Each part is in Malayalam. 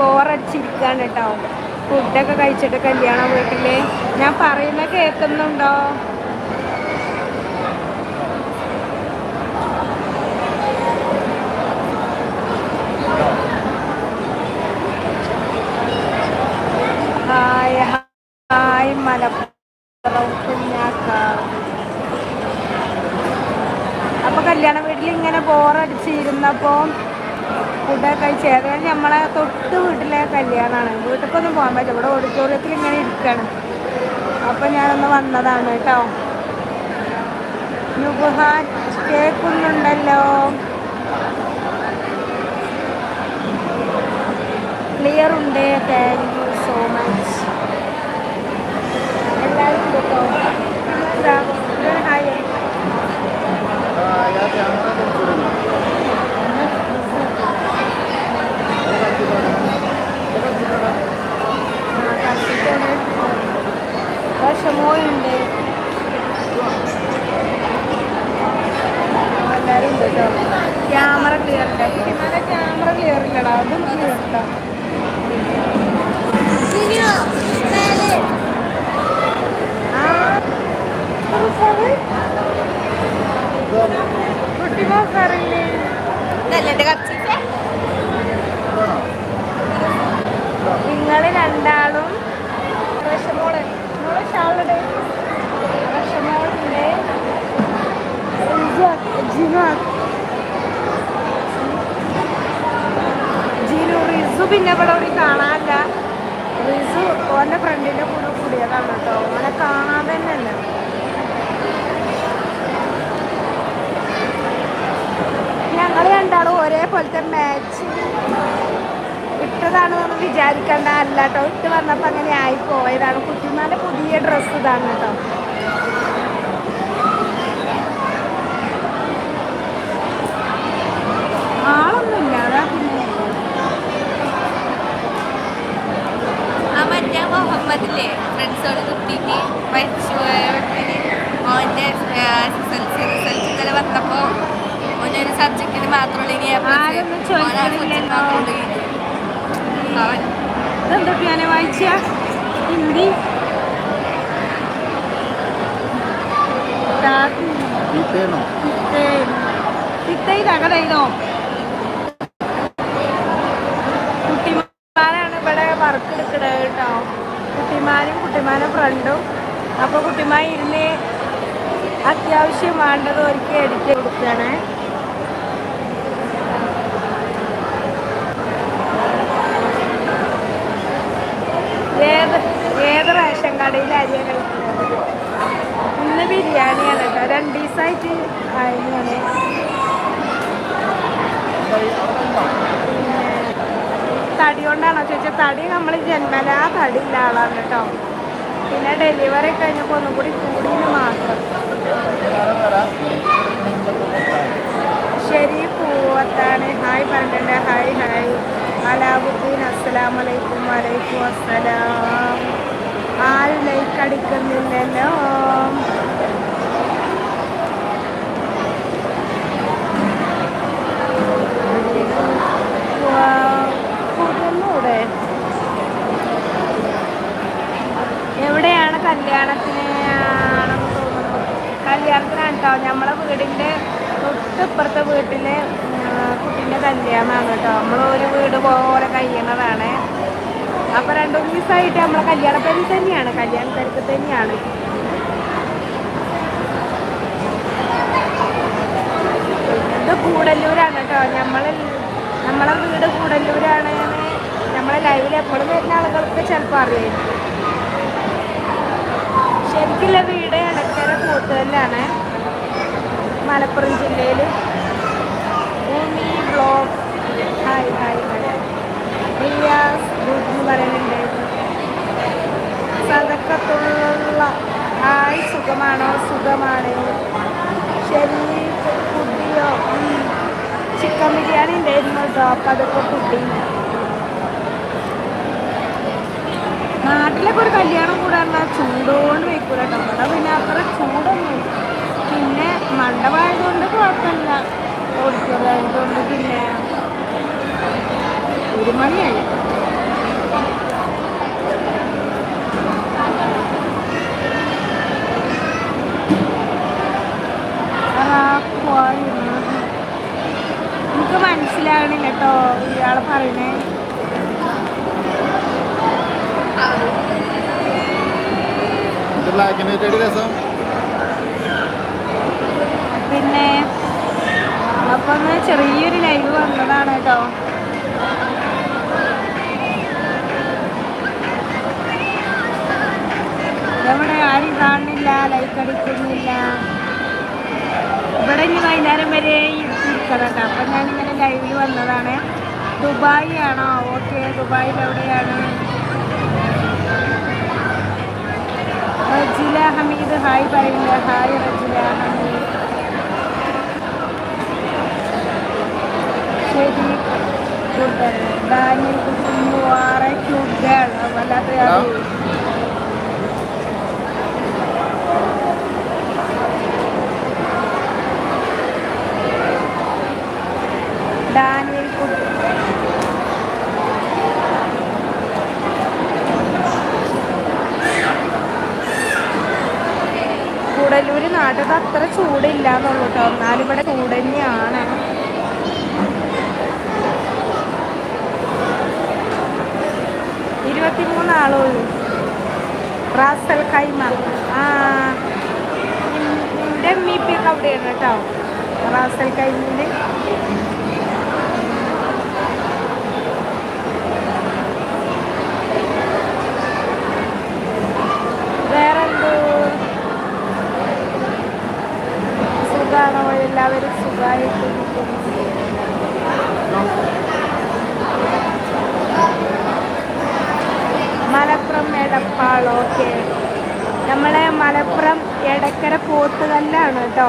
ബോറടിച്ചിരിക്കാണ് കേട്ടോ ഫുഡൊക്കെ കഴിച്ചിട്ട് കല്യാണം വീട്ടിൽ. ഞാൻ പറയുന്ന കേൾക്കുന്നുണ്ടോ? മലപ്പുറം അപ്പൊ കല്യാണ വീട്ടിൽ ഇങ്ങനെ ബോറടിച്ചിരുന്നപ്പോ ഫുഡൊക്കെ കഴിച്ച് ഏതായാലും നമ്മളെ തൊട്ട് വീട്ടിലെ കല്യാണമാണ് വീട്ടിലേക്കൊന്നും പോകാൻ പറ്റില്ല. ഇവിടെ ഓഡിറ്റോറിയത്തിൽ ഇങ്ങനെ ഇരിക്കുകയാണ് അപ്പം ഞാനൊന്ന് വന്നതാണ് കേട്ടോ. നുഗുഹ കേൾക്കുന്നുണ്ടല്ലോ ക്ലിയർ ഉണ്ട്? താങ്ക് യു സോ മച്ച് ഇതൊരു ഹായ് പിന്നെ ഇവിടെ ഒരു കാണാനില്ല. റിസു ഓന്റെ ഫ്രണ്ടിന്റെ കൂടെ കൂടിയതാണ് കേട്ടോ. ഓനെ കാണാതെ തന്നെ അല്ല ഞങ്ങൾ രണ്ടാളും ഒരേപോലത്തെ മാച്ച് ഇട്ടതാണെന്ന് വിചാരിക്കണ്ട. അല്ല കേട്ടോ ഇട്ട് വന്നപ്പോൾ അങ്ങനെ ആയി പോയതാണ്. പുതിയ ഡ്രസ്സ് ഇതാണ് കേട്ടോ ആളൊന്നുമില്ല അതാ പിന്നെ ആ മുഹമ്മദില്ലേ ഫ്രണ്ട്സോട് കുട്ടിക്ക് മരിച്ചു ഓന്റെ എസ് എൽ സി റിസൾട്ട് ഇന്നലെ വന്നപ്പോൾ ഓനൊരു സബ്ജക്റ്റിന് മാത്രമുള്ള ഇനി. അവൻ വായിച്ച? ഹിന്ദി. കുട്ടിമാരാണ് ഇവിടെ വർക്ക് എടുക്കുന്നത് കേട്ടോ. കുട്ടിമാരും കുട്ടിമാരുടെ ഫ്രണ്ടും. അപ്പോൾ കുട്ടിമാർ ഇരുന്ന് അത്യാവശ്യം വേണ്ടത് ഒരിക്കൽ അടിച്ച് കൊടുക്കുകയാണ്. ഏത് ഏത് റേഷൻ കടയിൽ അരിയാണ് കഴിക്കുന്നത്? ഇന്ന് ബിരിയാണിയാണ് കേട്ടോ. രണ്ട് ദിവസമായിട്ട് ആയിരുന്നു തടി കൊണ്ടാണോ ചോദിച്ചാൽ തടി നമ്മൾ ജന്മലാ തടി ഇല്ല ആളാണ് കേട്ടോ. പിന്നെ ഡെലിവറി കഴിഞ്ഞപ്പോൾ ഒന്നും കൂടി കൂടിയെന്ന് മാത്രം. ശരി പൂവത്താണ്. ഹായ് പറഞ്ഞിട്ടുണ്ട്. Hi hi. അലാബുദ്ദീൻ അസ്സലാം വലൈക്കും വലൈക്കും അസ്സലാം. ആരും ലൈക്ക് അടിക്കുന്നില്ലല്ലോ കൂടെ എവിടെയാണ് കല്യാണത്തിന് ആണെന്ന് തോന്നുന്നു കല്യാണത്തിനാണ് കേട്ടോ നമ്മളെ വീടിന്റെ വീട്ടിലെ കുട്ടീന്റെ കല്യാണമാണ് കേട്ടോ. നമ്മൾ ഒരു വീട് പോലെ കഴിയണതാണ്. അപ്പോൾ രണ്ടു മൂന്ന് ദിവസമായിട്ട് നമ്മളെ കല്യാണപ്പരി തന്നെയാണ്. കല്യാണ തിരക്ക് തന്നെയാണ്. ഇത് കൂടല്ലൂരാണ് കേട്ടോ. നമ്മൾ നമ്മളെ വീട് കൂടല്ലൂരാണ്. നമ്മളെ ലൈവിൽ എപ്പോഴും വരുന്ന ആളുകൾക്ക് ചിലപ്പോൾ അറിയായിരിക്കും ശരിക്കുള്ള വീട് ഇടക്കര കൂത്തുകല്ലാണ്. മലപ്പുറം ജില്ലയിൽ block hi hi hi Riyas good എന്ന് പറയുന്നുണ്ട് സതക്കത്തുള്ള ഹായ് സുഖമാണോ? സുഖമാണ്. ശരി ഫുഡിയോ ചിക്കൻ ബിരിയാണി ഉണ്ടായിരുന്നു കേട്ടോ അപ്പം അതൊക്കെ ഫുഡി നാട്ടിലൊക്കെ ഒരു കല്യാണം കൂടാറില്ല ചൂടോണ്ട് വെക്കൂല കേട്ടോ പിന്നെ അത്ര ചൂടൊന്നും പിന്നെ മണ്ടമായതുകൊണ്ട് കുഴപ്പമില്ല. ഒരു മണിയായി എനിക്ക് മനസ്സിലാകണില്ല കേട്ടോ ഇയാളെ പറയണേ. ബ്ലാക്ക് ആൻഡ് വൈറ്റ് രസം അപ്പൊ ചെറിയൊരു ലൈവ് വന്നതാണ് കേട്ടോ. ഇവിടെ ആരും കാണുന്നില്ല ലൈക്ക് അടിക്കുന്നില്ല. ഇവിടെ ഇനി വൈകുന്നേരം വരെ ഇരിക്കണം കേട്ടോ അപ്പം ഞാനിങ്ങനെ ലൈവിൽ വന്നതാണ്. ദുബായ് ആണോ? ഓക്കെ ദുബായിൽ എവിടെയാണ്? റജില ഹമീദ് ഹായ് പറയില്ല ഹായ് റജില ഹമീദ്. കൂടല്ലൂർ നാട്ടിൽ അത്ര ചൂടില്ല എന്നുള്ളൂ കേട്ടോ എന്നാലും ഇവിടെ ഇരുപത്തിമൂന്ന് ആളുള്ളൂ റാസൽ കൈമ. ആ എന്റെ അമ്മീപ്പിയൊക്കെ അവിടെയാണ് കേട്ടോ. റാസൽ കൈമിന്റെ വേറെന്തോ? സുഖമായിട്ട് മലപ്പുറം എടപ്പാൾ ഓക്കെ നമ്മളെ മലപ്പുറം എടക്കര പോത്തുകല്ലാണ് കേട്ടോ.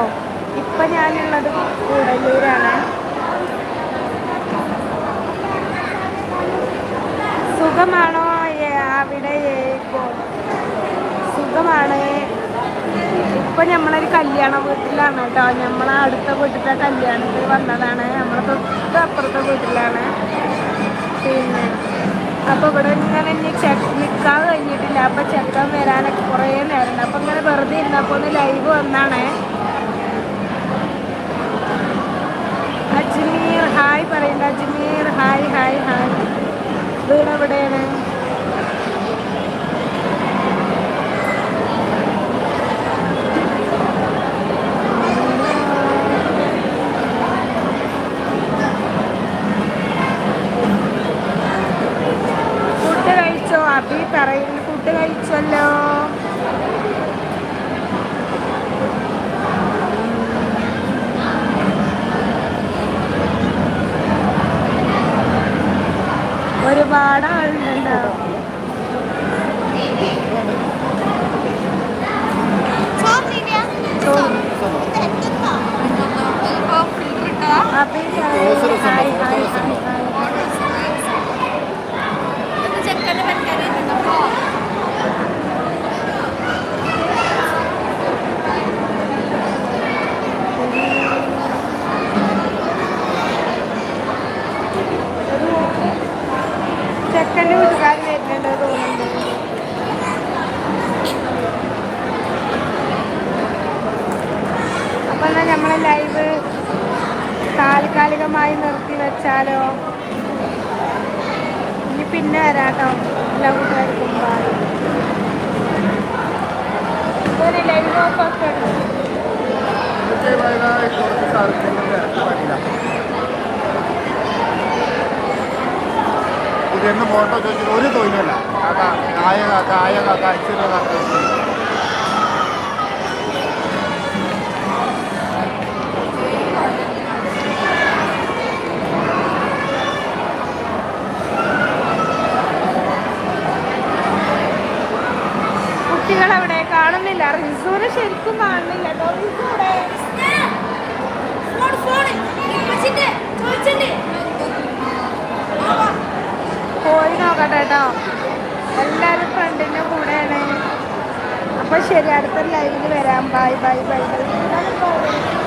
ഇപ്പം ഞാനുള്ളത് കൂടല്ലൂരാണ് സുഖമാണോ? അവിടെ സുഖമാണ്. ഇപ്പൊ നമ്മളൊരു കല്യാണ വീട്ടിലാണ് കേട്ടോ. നമ്മളെ അടുത്ത വീട്ടിലെ കല്യാണത്തിന് വന്നതാണ്. നമ്മളെ തൊട്ട് അപ്പുറത്തെ വീട്ടിലാണ്. പിന്നെ അപ്പൊ ഇവിടെ ഇങ്ങനെ ഇനി ചെക്ക് നിൽക്കാതെ കഴിഞ്ഞിട്ടില്ല. അപ്പൊ ചെക്കൻ വരാനൊക്കെ കുറേ നേരം അപ്പൊ ഇങ്ങനെ വെറുതെ ഇരുന്നപ്പോ ഒന്ന് ലൈവ് വന്നാണ്. അജ്മീർ ഹായ് പറയണ്ട. Ajmeer hi hi hi. വീട് എവിടെയാണ് ഫുഡ് കഴിച്ചോ അബി പറയുന്നു ഫുഡ് കഴിച്ചല്ലോ ഒരുപാട് ആളുണ്ടല്ലോ ചോറ് അബി റോസ് രസമുണ്ടോ? ഹായ് റോസ് ഹായ് രസമുണ്ടോ? ഹായ് ചെക്കന്റെ പറ്റാനായിട്ടുണ്ടോ ചെക്കന്റെ വീട്ടുകാർ വരുന്നുണ്ട് തോന്നുന്നുണ്ട് അപ്പൊ എന്നാ നമ്മളെ ലൈവ് താൽക്കാലികമായി നിർത്തി വെച്ചാലോ ഇനി പിന്നെ വരാട്ടോ. എല്ലാ കൂട്ടുകാർക്കും ബൈ ലൈവ് ഫോട്ടോ ചോദിച്ചിട്ട് ഒരു തൊഴിലല്ല കാക്ക കായ കാക്ക ആയ കാക്ക അച്ഛന കാക്ക ശരി അടുത്ത ലൈവിൽ വരാം. Bye bye bye bye